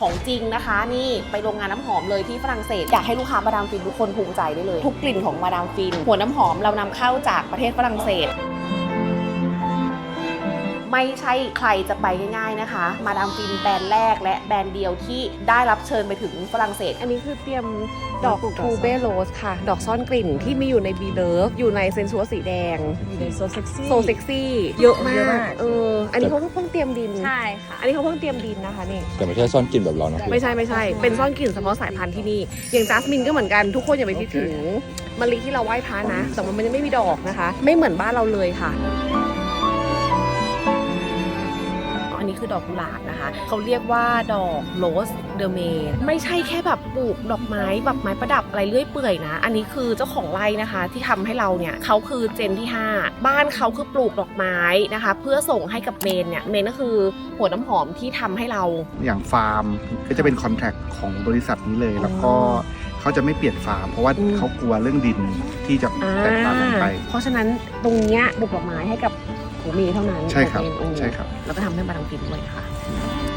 ของจริงนะคะ นี่ไปโรงงานน้ำหอมเลยที่ฝรั่งเศสอยากให้ลูกค้ามาดามฟินทุกคนภูมิใจได้เลย ทุกกลิ่นของมาดามฟิน หัวน้ำหอมเรานำเข้าจากประเทศฝรั่งเศส ไม่ใช่ใครจะไปง่ายๆนะคะ มาดามฟินแบรนด์แรกและแบรนด์เดียวที่ได้รับเชิญไปถึงฝรั่งเศส อันนี้คือเตรียมดอกปลูกดอกทูเบโรสค่ะ ดอกซ่อนกลิ่นที่มีอยู่ในบีเลิฟอยู่ในเซนซัวสีแดง อยู่ในโซเซ็กซี่โซเซ็กซี่เยอะมาเยอะมาก กเอออันนี้เขาเพิ่งเตรียมดิน ใช่ค่ะ อันนี้เขาเพิ่งเตรียมดินนะคะนี่ แต่ไม่ใช่ซ่อนกลิ่นแบบเรานะไม่ใช่ไม่ใช่ เป็นซ่อนกลิ่นเฉพาะสายพันธุ์ที่นี่ อย่างจัสมินก็เหมือนกันทุกคนอย่าไปคิดถึงมะลิที่เราไหว้พระนะ แต่ว่ามันยังไม่มีดอกนะคะ ไม่เหมือนบ้านเราเลยค่ะอั ดอกกุหลาบนะคะ เขาเรียกว่าดอกโรสเดอเมไม่ใช่แค่แบบปลูกดอกไม้แบบไม้ประดับอะไรเรื่อยเปื่อยนะ อันนี้คือเจ้าของไร่นะคะที่ทำให้เราเนี่ยเขาคือเจนที่ 5 บ้านเขาคือปลูกดอกไม้นะคะ เพื่อส่งให้กับเมนเนี่ยเมนก็คือหัวน้ำหอมที่ทำให้เราอย่างฟาร์มก็จะเป็นคอนแทคของบริษัทนี้เลยแล้วก็เขาจะไม่เปลี่ยนฟาร์มเพราะว่าอืมเขากลัวเรื่องดินที่จะแตกต่างกันไป เพราะฉะนั้นตรงเนี้ยปลูกดอกไม้ให้กับ หูมีเท่านั้นใช่ครับของ MO ใช่ครับ แล้วก็ทำให้มาดามฟินด้วยค่ะ